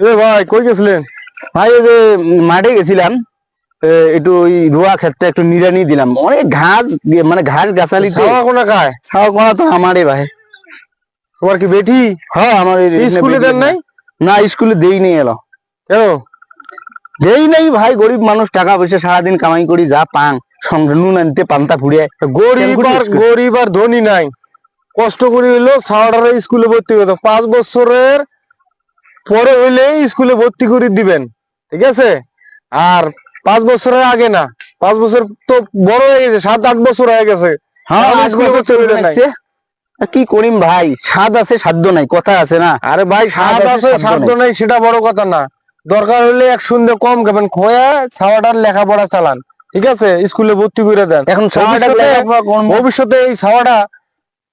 এ ভাই কই গেছিলেন? ভাই ওই যে মাঠে গেছিলাম একটু ওই রোয়া ক্ষেত্রে একটু নিড়ানি দিলাম। অনেক ঘাস মানে ঘাস গাছালি ছাওয়া কোনা খায় ছাওয়া কোনা তো আমারই ভাই। তোমার কি বেটি? হ্যাঁ আমার এই এই স্কুলে দেন নাই? না স্কুলে দেই নেই এলো। কেন? দেই নেই ভাই গরিব মানুষ টাকা পয়সা সারাদিন কামাই করি যা পাং সঙ্গে নুন আনতে পান্তা ফুড়িয়ে। গরিব আর গরিব আর ধনী নাই। কষ্ট করে হইল ছাওয়াটারে স্কুলে ভর্তি করতে পাঁচ বছরের পরে হইলে স্কুলে ভর্তি করে দিবেন ঠিক আছে? আর পাঁচ বছরের আগে না পাঁচ বছর তো বড় হয়ে গেছে সাত আট বছর হয়ে গেছে। হ্যাঁ কি করিম ভাই স্বাদ আছে সাধ্য নাই কথা আছে না। আরে ভাই সাত আছে, সাধ্য নাই। সেটা বড় কথা না। দরকার হলে এক সন্ধে কম খাবেন খোয়া ছাওয়াটার লেখাপড়া চালান ঠিক আছে? স্কুলে ভর্তি করে দেন। এখন ভবিষ্যতে- ভবিষ্যতে এই ছাওয়াটা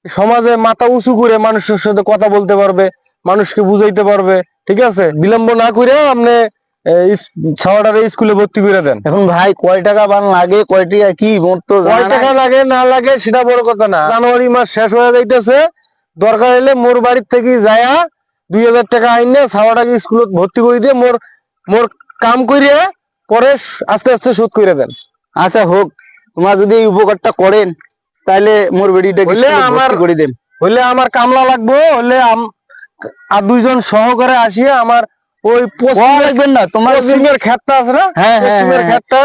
সমাজে মাথা উঁচু করে মানুষের সাথে কথা বলতে পারবে মানুষকে বুঝাইতে পারবে ঠিক আছে? বিলম্ব না করে আপনি ছাওয়াটারে স্কুলে ভর্তি করে দেন। এখন ভাই কয় টাকা বান লাগে কয় টাকা কি মোট তো কয় টাকা লাগে না লাগে সেটা বড় কথা না। জানুয়ারি মাস শেষ হয়ে যাইতেছে দরকার হলে মোর বাড়ির থেকে যায়া দুই হাজার টাকা আইনে ছাওয়াটাকে স্কুলত ভর্তি করে দিয়ে মোর মোর কাম করিয়ে পরে আস্তে আস্তে শোধ করে দেন। আচ্ছা হোক তোমার যদি এই উপকারটা করেন তাহলে মোর হইলে আমার- করে দেন। হইলে আমার কামলা লাগবো হলে আর দুইজন সহকারে আসিয়ে আমার ওই লাগবেন না তোমার ক্ষেতটা আছে না? হ্যাঁ, হ্যাঁ, পশ্চিমের হ্যাঁ। ক্ষেতটা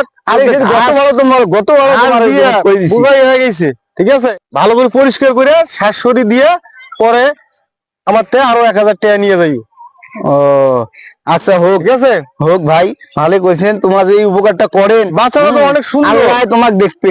গত বড় তোমার গত তোমার। বুঝাই হয়ে গেছে ঠিক আছে? ভালো করে পরিষ্কার করে শাশুড়ি দিয়ে পরে আমার তে আরও এক হাজার টাকা নিয়ে যাই ও আচ্ছা হোক। আছে? হোক ভাই ভালো কইছেন তোমার যে এই উপকারটা করেন বাচ্চারা তো অনেক সুন্দর। তোমাকে দেখবে।